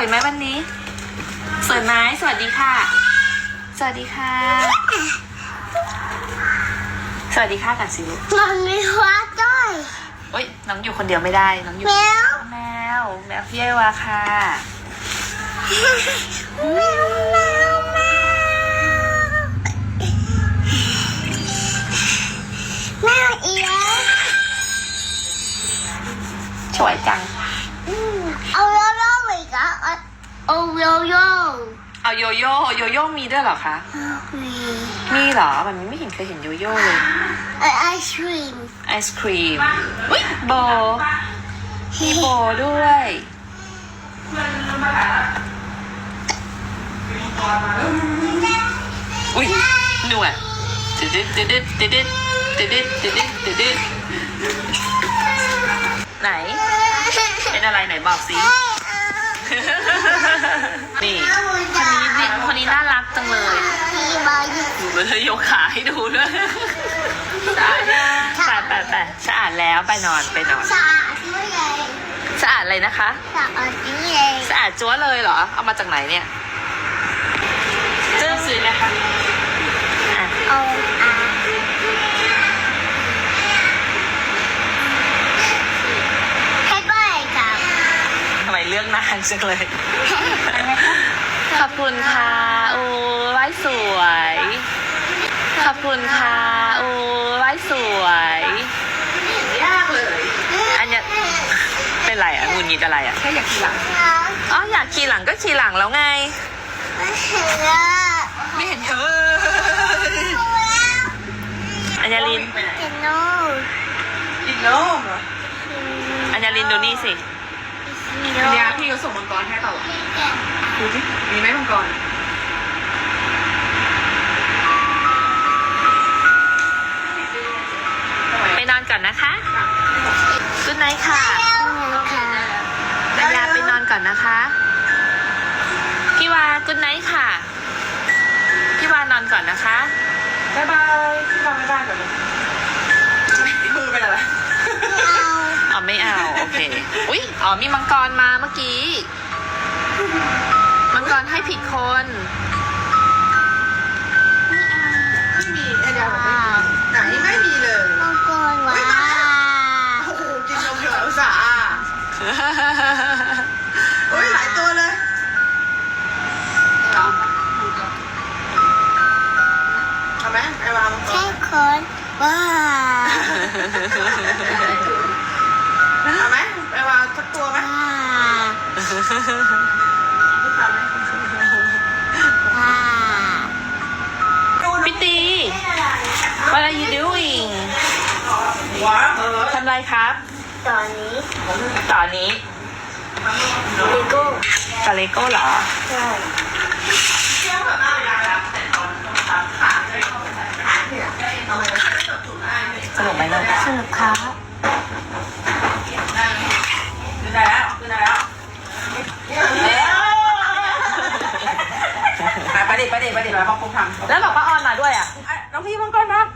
วยไหมวันนี้ สวยไหมสวัสดีค่ะ สวัสดีค่ะ สวัสดีค่ะกันสิลูกมันมีฟ้าด้วย เอ้ยน้องอยู่คนเดียวไม่ได้ น้องอยู่แมว แมวแมวพี่ไอวาค่ะ แมวแมวแมวแมวเอียวสวยจัง อืมเอาโยโย่อีกอะเอา เอาโยโย่เอาโยโย่โยโย่มีด้วยเหรอคะมีมีเหรอมันไม่เห็นเคยเห็นโยโย่เลยไอศครีมไอศครีมอุ้ยโบมีโบด้วยอุ้ยหนวดติดติดติดติดติดติดติดติดติดติดไหน เป็นอะไรไหนบอกสิ นี่คนนี้นี่คนนี้น่ารักจังเลยที่มาอยู่ดูเลยยกขาให้ดูด้วยสะอาดไปไปไปสะอาดแล้วไปนอนไปนอน สะอาดด้วยเลยสะอาดเลยนะคะ สะอาดด้วยเลยสะอาดจั๊วเลยเหรอ เอามาจากไหนเนี่ยเจ้าซื้อนะคะอะำไมเลือกนานจังเลย ขอบคุณค่ะ โอ้ไว้สวย ขอบคุณค่ะ โอ้ไว้สวย ยากเลย อันเนี้ยเป็นไรอะงุนงิดอะไรอะ แค่อยากทีหลัง อ๋ออยากขี่หลังก็ขี่หลังแล้วไง ไม่เห็นเธออัญญาลินกินนมกินโนมเหรอ อัญญาลินดูนี่สิ อันเนี้ยพี่เขาส่งมังกรให้เปล่าวะดูสิมีไหมมังกรไปนอนก่อนนะคะกุ๊ดไนท์ค่ะอัญญาไปนอนก่อนนะคะ พี่วากุ๊ดไนท์ค่ะ พี่วานอนก่อนนะคะ บ๊ายบาย พี่ฟังบ๊ายบายก่อนเลย ไม่เอาโอเค อุ๊ย อ๋อมีมังกรมาเมื่อกี้ มังกรให้ผิดคน ไม่มีไอเดียบอกไม่ ว้าพี่ตี What are you doing ทำอะไรครับ ตอนนี้ตอนนี้เลโก้กับเลโก้เหรอ ใช่สนุกไหมลูกสนุกครับ ขึ้นได้แล้วขึ้นได้แล้วไปดิไปดิไปดิ แล้วพ่อคงทำแล้วบอกป้าออนมาด้วยอะอะน้องพี่มังกรมาอะ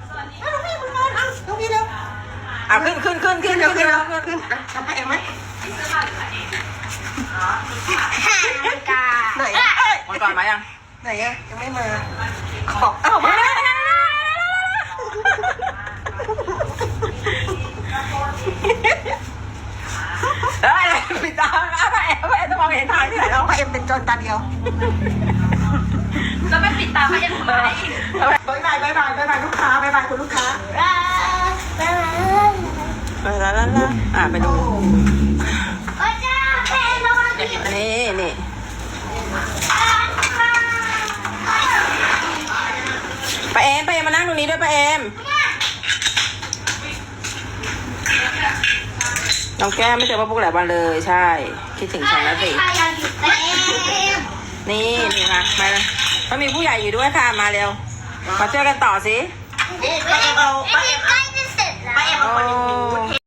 น้องพี่มังกรอะน้องพี่เร็วอะขึ้นขึ้นขึ้นขึ้นเร็วขึ้นเร็วขึ้นขึ้นอะทำให้เองไหมกาไหนเอ้ยมังกรมายังไหนอะยังไม่มาขออ้าวมาเฮ้ยปิดตาอะไรแอบแอบจะมองเห็นทางที่ไหนเราเอ็มเป็นจนตาเดียว แล้วไม่ปิดตาเขายังไงบายบายบายบายบายบายลูกค้าบายบายคุณลูกค้าว้าว้าไปแล้วแล้วอะไปดูว้าจ้าเป็นระวังนี่นี่ป้าเอมป้าเอมมานั่งตรงนี้ด้วยป้าเอมน้องแก้มไม่เจอป้าปุ๊กหลายวันเลยใช่ คิดถึงฉันแล้วสินนี่นี่ค่ะมาเลย ก็มีผู้ใหญ่อยู่ด้วยค่ะมาเร็ว มาช่วยกันต่อสิป้าเอ็มเอาป้าเอ็มใกล้จะเสร็จแล้วโอ้